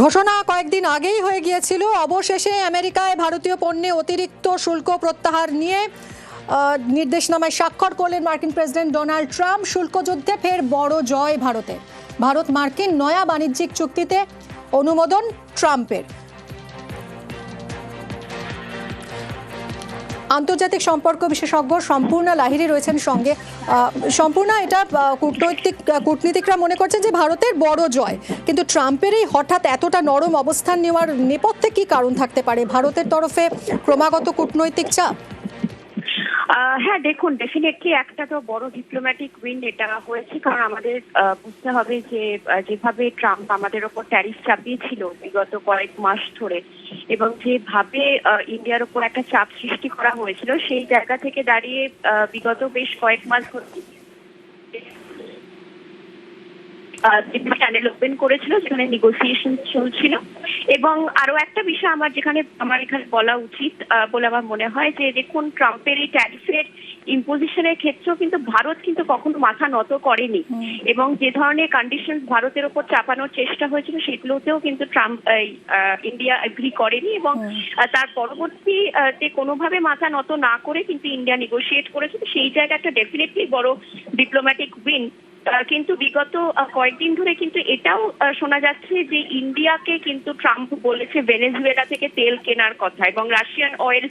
ঘোষণা কয়েকদিন আগেই হয়ে গিয়েছিল। অবশেষে আমেরিকায় ভারতীয় পণ্যে অতিরিক্ত শুল্ক প্রত্যাহার নিয়ে নির্দেশনামায় স্বাক্ষর করলেন মার্কিন প্রেসিডেন্ট ডোনাল্ড ট্রাম্প। শুল্ক যুদ্ধে ফের বড় জয় ভারতে ভারত মার্কিন নয়া বাণিজ্যিক চুক্তিতে অনুমোদন ট্রাম্পের। আন্তর্জাতিক সম্পর্ক বিশেষজ্ঞ সম্পূর্ণ লাহিরি রয়েছেন সঙ্গে। সম্পূর্ণ এটা কূটনৈতিক কূটনীতিকরা মনে করছেন যে ভারতের বড় জয়। কিন্তু ট্রাম্পের এই হঠাৎ এতটা নরম অবস্থান নেওয়ার নেপথ্যে কি কারণ থাকতে পারে? ভারতের তরফে ক্রমাগত কূটনৈতিক চাপ? হ্যাঁ দেখুন ডেফিনেটলি একটা তো বড় ডিপ্লোম্যাটিক উইন এটা হয়েছে, কারণ আমাদের বুঝতে হবে যে যেভাবে ট্রাম্প আমাদের ওপর ট্যারিফ চাপিয়েছিল বিগত কয়েক মাস ধরে, এবং যেভাবে ইন্ডিয়ার ওপর একটা চাপ সৃষ্টি করা হয়েছিল, সেই জায়গা থেকে দাঁড়িয়ে বিগত বেশ কয়েক মাস ধরে চ্যানেল ওপেন করেছিল যেখানে নেগোসিয়েশন চলছিল। এবং আরও একটা বিষয় আমার যেখানে আমার এখানে বলা উচিত বলে আমার মনে হয় যে দেখুন ট্রাম্পের এই ট্যারিফের ইম্পোজিশনের ক্ষেত্রেও কিন্তু ভারত কিন্তু কখনো মাথা নত করেনি। এবং যে ধরনের কন্ডিশন ভারতের ওপর চাপানোর চেষ্টা হয়েছিল সেগুলোতেও কিন্তু ট্রাম্প ইন্ডিয়া এগ্রি করেনি এবং তার পরবর্তী তে কোনোভাবে মাথা নত না করে কিন্তু ইন্ডিয়া নেগোশিয়েট করেছে সেই জায়গা একটা ডেফিনেটলি বড় ডিপ্লোম্যাটিক উইন কিন্তু বিগত কয়েকদিন ধরে কিন্তু এটাও শোনা যাচ্ছে যে ইন্ডিয়াকে কিন্তু ট্রাম্প বলেছে ভেনেজুয়েলা থেকে তেল কেনার কথা এবং রাশিয়ান অয়েল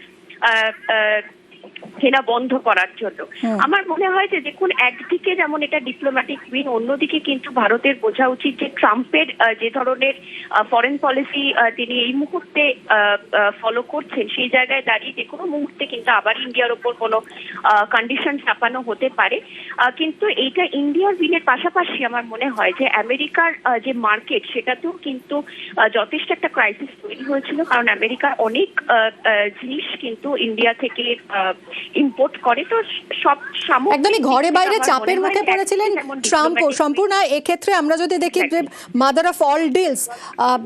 কেনা বন্ধ করার জন্য। আমার মনে হয় যে দেখুন একদিকে যেমন এটা ডিপ্লোম্যাটিক উইন অন্যদিকে কিন্তু ভারতের বোঝা উচিত যে ট্রাম্পের যে ধরনের ফরেন পলিসি তিনি এই মুহূর্তে ফলো করছেন সেই জায়গায় দাঁড়িয়ে যে কোনো মুহূর্তে কিন্তু আবার ইন্ডিয়ার ওপর কোনো কন্ডিশন চাপানো হতে পারে। কিন্তু এইটা ইন্ডিয়ার বিলের পাশাপাশি আমার মনে হয় যে আমেরিকার যে মার্কেট সেটাতেও কিন্তু যথেষ্ট একটা ক্রাইসিস তৈরি হয়েছিল। কারণ আমেরিকার অনেক জিনিস কিন্তু ইন্ডিয়া থেকে ইম্পোর্ট করে তো সব একদমই ঘরে বাইরে চাপের মুখে পড়েছিলেন ট্রাম্প ও। সম্পূর্ণ এক্ষেত্রে আমরা যদি দেখি যে মাদার অফ অল ডিলস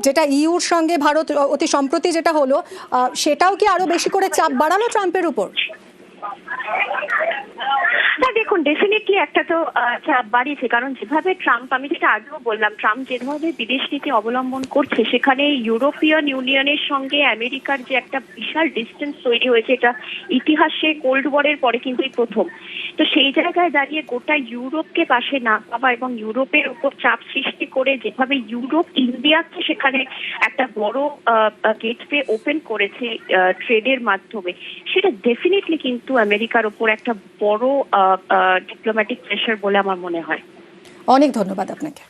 যেটা ইউর সঙ্গে ভারত অতি সম্প্রতি যেটা হলো সেটাও কি আরও বেশি করে চাপ বাড়ালো ট্রাম্পের উপর? না দেখুন ডেফিনেটলি একটা তো চাপ বাড়িয়েছে কারণ যেভাবে ট্রাম্প, আমি যেটা আগেও বললাম, ট্রাম্প যে ধরনের বিদেশ নীতি অবলম্বন করছে, সেখানে ইউরোপিয়ান ইউনিয়নের সঙ্গে আমেরিকার যে একটা বিশাল ডিস্টেন্স তৈরি হয়েছে, এটা ইতিহাসে কোল্ড ওয়ারের পরে কিন্তু প্রথম। তো সেই জায়গায় দাঁড়িয়ে গোটা ইউরোপকে পাশে না পাওয়া এবং ইউরোপের উপর চাপ সৃষ্টি করে যেভাবে ইউরোপ, ইন্ডিয়াকে সেখানে একটা বড় গেটওয়ে ওপেন করেছে ট্রেডের মাধ্যমে, সেটা ডেফিনেটলি কিন্তু আমেরিকার উপর একটা বড় ডিপ্লোম্যাটিক প্রেশার বলে আমার মনে হয়। অনেক ধন্যবাদ আপনাকে।